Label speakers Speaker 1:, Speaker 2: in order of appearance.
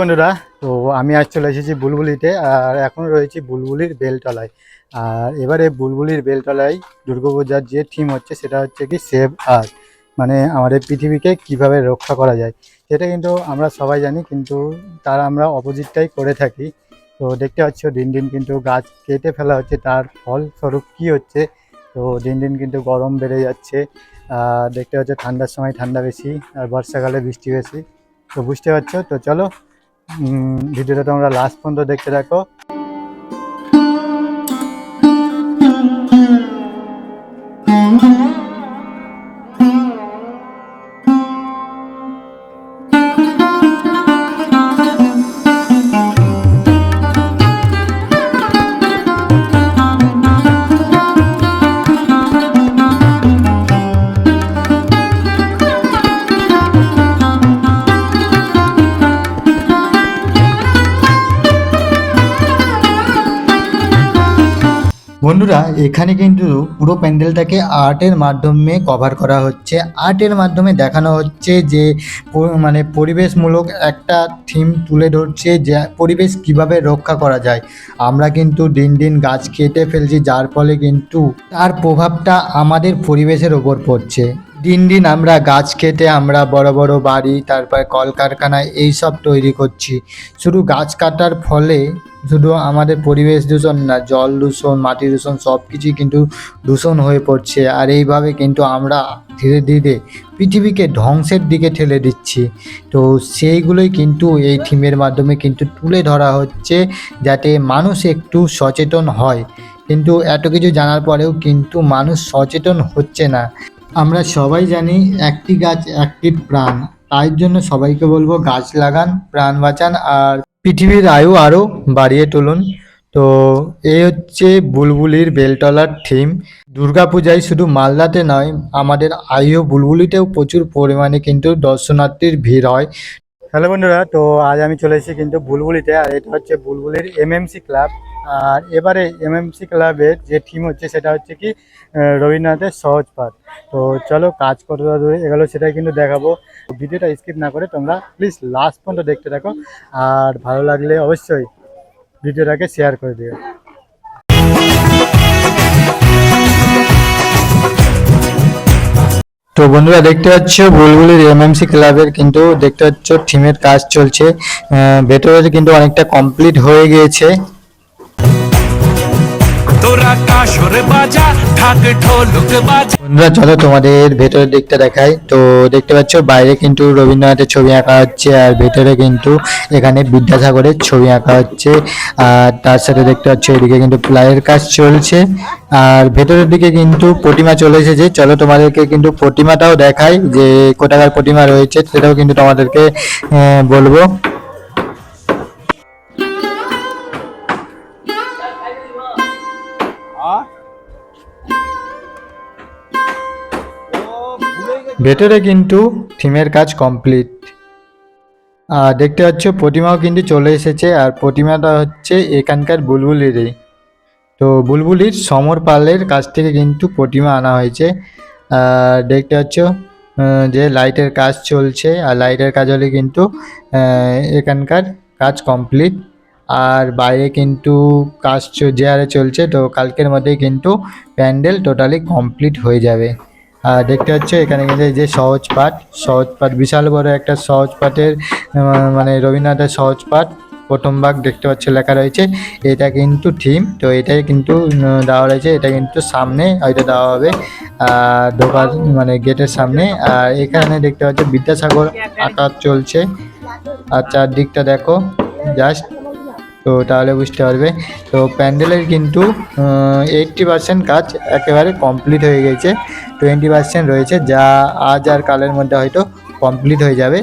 Speaker 1: বন্ধুরা, তো আমি আজ চলে এসেছি বুলবুলিতে আর এখন রয়েছি বুলবুলির বেলতলায়। আর এবারে বুলবুলির বেলতলায় দুর্গাপূজার যে থিম হচ্ছে সেটা হচ্ছে কি সেভ আর্থ মানে আমাদের পৃথিবীকে কীভাবে রক্ষা করা যায়। সেটা কিন্তু আমরা সবাই জানি, কিন্তু তার আমরা অপোজিটটাই করে থাকি। তো দেখতে পাচ্ছ, দিন দিন কিন্তু গাছ কেটে ফেলা হচ্ছে, তার ফলস্বরূপ কি হচ্ছে, তো দিন দিন কিন্তু গরম বেড়ে যাচ্ছে। আর দেখতে পাচ্ছ, ঠান্ডার সময় ঠান্ডা বেশি, আর বর্ষাকালে বৃষ্টি বেশি। তো বুঝতে পারছ? তো চলো ভিডিওটা তোমরা লাস্ট পর্যন্ত দেখতে থাকো। বন্ধুরা, এখানে কিন্তু পুরো প্যান্ডেলটাকে আর্টের মাধ্যমে কভার করা হচ্ছে। আর্টের মাধ্যমে দেখানো হচ্ছে যে মানে পরিবেশমূলক একটা থিম তুলে ধরছে যে, পরিবেশ কীভাবে রক্ষা করা যায়। আমরা কিন্তু দিন দিন গাছ কেটে ফেলছি, যার ফলে কিন্তু তার প্রভাবটা আমাদের পরিবেশের ওপর পড়ছে। দিন দিন আমরা গাছ কেটে আমরা বড় বড় বাড়ি, তারপর কলকারখানা এইসব তৈরি করছি। শুধু গাছ কাটার ফলে শুধু আমাদের পরিবেশ দূষণ না, জল দূষণ, মাটি দূষণ সব কিছুই কিন্তু দূষণ হয়ে পড়ছে। আর এইভাবে কিন্তু আমরা ধীরে ধীরে পৃথিবীকে ধ্বংসের দিকে ঠেলে দিচ্ছি। তো সেইগুলোই কিন্তু এই থিমের মাধ্যমে কিন্তু তুলে ধরা হচ্ছে যাতে মানুষ একটু সচেতন হয়। কিন্তু এত কিছু জানার পরেও কিন্তু মানুষ সচেতন হচ্ছে না। আমরা সবাই জানি একটি গাছ একটি প্রাণ। তাই জন্য সবাইকে বলব গাছ লাগান, প্রাণ বাঁচান আর পৃথিবীর আয়ু আরও বাড়িয়ে তুলুন। তো এই হচ্ছে বুলবুলির বেলতলার থিম। দুর্গাপূজায় শুধু মালদাতে নয়, আমাদের আয়ু বুলবুলিতেও প্রচুর পরিমাণে কিন্তু দর্শনার্থীর ভিড় হয়। হ্যালো বন্ধুরা, তো আজ আমি চলে এসেছি কিন্তু বুলবুলিতে আর এটা হচ্ছে বুলবুলির এমএমসি ক্লাব আর এবারে এমএমসি ক্লাবের যে থিম হচ্ছে সেটা হচ্ছে কি রবীন্দ্রনাথের সহজ পাঠ। তো চলো কাজ কতটা এগুলো সেটাই কিন্তু দেখাবো। ভিডিওটা স্কিপ না করে তোমরা প্লিজ লাস্ট পর্যন্ত দেখতে থাকো। আর ভালো লাগলে অবশ্যই ভিডিওটাকে শেয়ার করে দিও। তো বন্ধুরা দেখতে পাচ্ছ, বুলবুলির এমএমসি ক্লাবের কিন্তু দেখতে পাচ্ছ থিমের কাজ চলছে। ভেতরে কিন্তু অনেকটা কমপ্লিট হয়ে গিয়েছে।
Speaker 2: তোরা কাসর বাজা, ঢাক ঢোলক বাজা।
Speaker 1: বন্ধুরা, চলো তোমাদের ভেতরের দিকটা দেখাই। তো দেখতে পাচ্ছ, বাইরে কিন্তু রবীন্দ্রনাথের ছবি আঁকা হচ্ছে, আর ভেতরে কিন্তু এখানে বিদ্যাসাগরের ছবি আঁকা হচ্ছে। আর তার সাথে দেখতে পাচ্ছ, এদিকে কিন্তু প্লাইয়ের কাজ চলছে। আর ভেতরের দিকে কিন্তু প্রতিমা চলে এসেছে। চলো তোমাদেরকে কিন্তু প্রতিমাটাও দেখাই, যে কোথাকার প্রতিমা রয়েছে, সেটাও কিন্তু তোমাদেরকে বলব। ভেতরে কিন্তু থিমের কাজ কমপ্লিট। আর দেখতে পাচ্ছ, প্রতিমাও কিন্তু চলে এসেছে, আর প্রতিমাটা হচ্ছে এখানকার বুলবুলিরই। তো বুলবুলির সমর পালের কাছ থেকে কিন্তু প্রতিমা আনা হয়েছে। আর দেখতে পাচ্ছ যে লাইটের কাজ চলছে, আর লাইটের কাজ হলে কিন্তু এখানকার কাজ কমপ্লিট। আর বাইরে কিন্তু কাজ যে হারে চলছে, তো কালকের মধ্যেই কিন্তু প্যান্ডেল টোটালি কমপ্লিট হয়ে যাবে। আর দেখতে পাচ্ছ, এখানে কিন্তু যে সহজ পাঠ সহজ পাঠ, বিশাল বড় একটা সহজ পাঠের মানে রবীন্দ্রনাথের সহজ পাঠ, প্রথম ভাগ দেখতে পাচ্ছ লেখা রয়েছে। এটা কিন্তু থিম তো এটাই কিন্তু দেওয়া রয়েছে। এটা কিন্তু সামনে হয়তো দেওয়া হবে দোকান মানে গেটের সামনে। আর এখানে দেখতে পাচ্ছ বিদ্যাসাগর আঁকা চলছে। আর চারদিকটা দেখো জাস্ট তো তাহলে বুঝতে পারবে। তো প্যান্ডেলের কিন্তু এইটটি পার্সেন্ট কাজ একেবারে কমপ্লিট হয়ে গেছে। টোয়েন্টি পার্সেন্ট রয়েছে, যা আজ আর কালের মধ্যে হয়তো কমপ্লিট হয়ে যাবে।